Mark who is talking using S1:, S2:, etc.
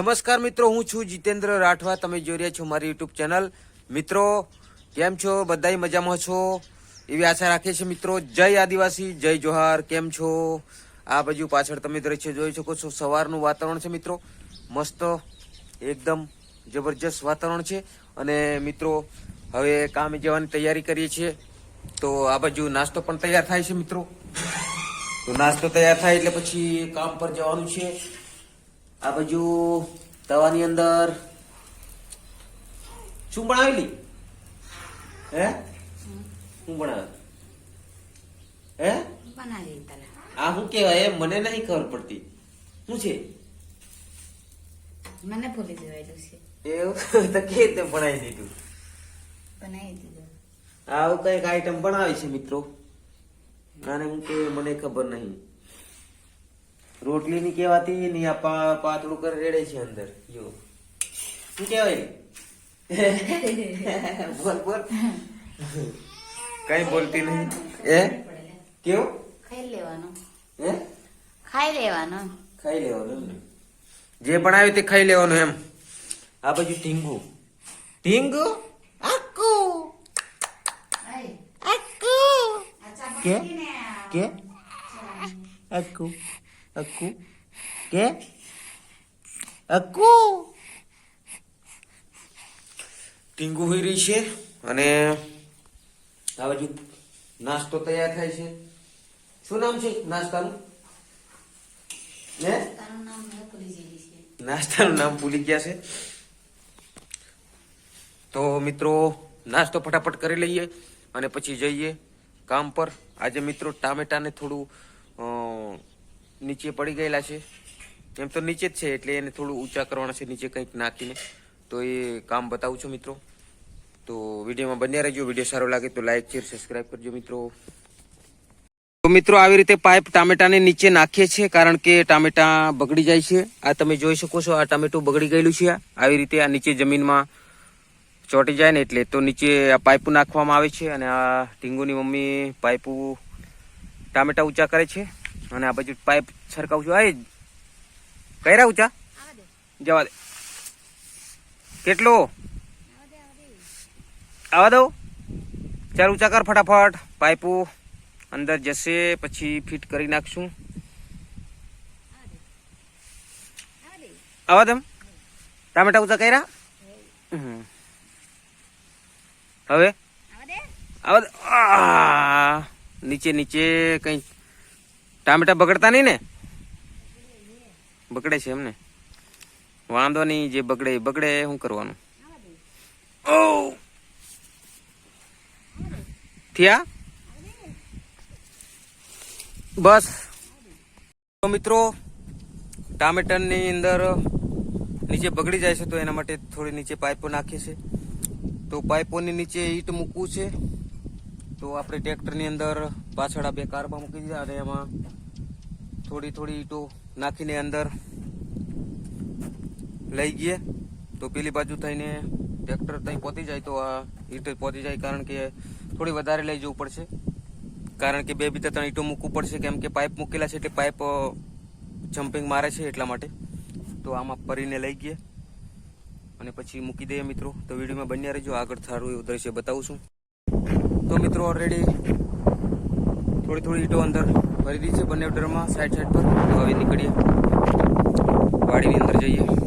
S1: નમસ્કાર મિત્રો, હું છું જીતેન્દ્ર રાઠવા. તમે જોઈ રહ્યા છો મારી યુટ્યુબ ચેનલ. મિત્રો, કેમ છો? બધાય મજામાં છો? એવી આશા રાખીએ છીએ મિત્રો. જય આદિવાસી, જય જોહાર. કેમ છો? આ બાજુ પાછળ તમે દ્રશ્ય જોઈ શકો છો. સવારનું વાતાવરણ છે મિત્રો. મસ્ત, એકદમ જબરજસ્ત વાતાવરણ છે. અને મિત્રો, હવે કામે જવાની તૈયારી કરીએ છીએ. તો આ બાજુ નાસ્તો પણ તૈયાર થાય છે મિત્રો. તો નાસ્તો તૈયાર થાય એટલે પછી કામ પર જવાનું છે. આ બાજુ તવાની અંદર શું બનાવેલી? હે? શું બનાવે? હે?
S2: બનાવી
S1: આ શું કહેવાય? એ મને નહીં ખબર પડતી. શું છે?
S2: મને ભૂલી જવાયેલું છે.
S1: એવું? તો કે રીતે બનાવી દીધું?
S2: બનાવી દીધું.
S1: આવું કંઈક આઈટમ બનાવી છે મિત્રો. આને હું કે મને ખબર નહીં. રોટલી ની કેવાતી ની આ પા- પાતળું કરી રેડે છે અંદર. જો. શું કહેવાય? બોલ બોલ. કઈ બોલતી નહીં. એ કેવું?
S2: ખાઈ લેવાનું.
S1: હે?
S2: ખાઈ લેવાનું.
S1: ખાઈ લેવાનું જે પણ બનાવ્યું તે ખાઈ લેવાનું એમ. આ બાજુ ટીંગુ. ટીંગુ? આકુ. આકુ. કે? કે? અક્કુ અક્કુ કે? અક્કુ ટીંગુ હોઈ રહી છે અને આ બાજુ નાસ્તો તૈયાર થાય છે. શું નામ છે નાસ્તાનું? હે? નાસ્તાનું નામ ભૂલી ગયા છે. તો મિત્રો નાસ્તો ફટાફટ કરી લઈએ અને પછી જઈએ કામ પર. આજે મિત્રો ટામેટાને થોડું નીચે પડી ગયેલા છે. એમ તો નીચે જ છે, એટલે એને થોડું ઊંચા કરવાના છે, નીચે કંઈક નાખીને. તો એ કામ બતાવું છું મિત્રો. તો વિડીયોમાં બન્યા રહેજો, વીડિયો સારો લાગે તો લાઈક, શેર, સબસ્ક્રાઈબ કરજો મિત્રો. તો મિત્રો આવી રીતે પાઇપ ટામેટાને નીચે નાખીએ છીએ, કારણ કે ટામેટા બગડી જાય છે. આ તમે જોઈ શકો છો, આ ટામેટું બગડી ગયેલું છે. આવી રીતે આ નીચે જમીનમાં ચોંટી જાય ને એટલે તો નીચે આ પાઇપું નાખવામાં આવે છે અને આ ટીંગુની મમ્મી પાઇપું ટામેટા ઊંચા કરે છે. અને આ બાજુ પાઇપ છરકાવું છું. આ કર્યા ઊંચા જવા દે. કેટલો? આવા દઉં? ચાલ ઊંચા કર ફટાફટ. પાઇપો અંદર જશે પછી ફિટ કરી નાખશું. આવા દમ ટામેટા ઊંચા કર્યા. હવે? આવા દે. આ, નીચે નીચે કઈ ટામેટા બગડતા નહીં ને? બગડે છે એમને. વાંધો નહીં જે બગડે એ બગડે, શું કરવાનું? ઓ થયા? બસ. તો મિત્રો ટામેટાની અંદર નીચે બગડી જાય છે, તો એના માટે થોડી નીચે પાઇપો નાખીએ છે. તો પાઇપોની નીચે ઈટ મૂકવું છે. તો આપણે ટ્રેક્ટરની અંદર પાછળ આ બે કારમાં મૂકી દીધા અને એમાં થોડી થોડી ઈંટો નાખીને અંદર લઈ ગઈએ. તો પેલી બાજુ થઈને ટ્રેક્ટર ત્યાં પહોંચી જાય તો આ ઈંટ પહોંચી જાય કારણ કે થોડી વધારે લઈ જવું પડશે. કારણ કે બે બીજા ત્રણ ઈંટો મૂકવું પડશે કેમ કે પાઇપ મૂકેલા છે એટલે પાઇપ જમ્પિંગ મારે છે એટલા માટે. તો આમાં ભરીને લઈ ગઈએ. અને પછી મૂકી દઈએ મિત્રો. તો વિડીયોમાં બન્યા રહેજો. આગળ સારું એવું દ્રશ્ય બતાવું છું. તો મિત્રો ઓલરેડી થોડી થોડી ઈંટો અંદર ભરી દીધી છે બંને ડરમાં સાઈડ સાઈડ પર. તો હવે નીકળીએ. વાડીની અંદર જઈએ.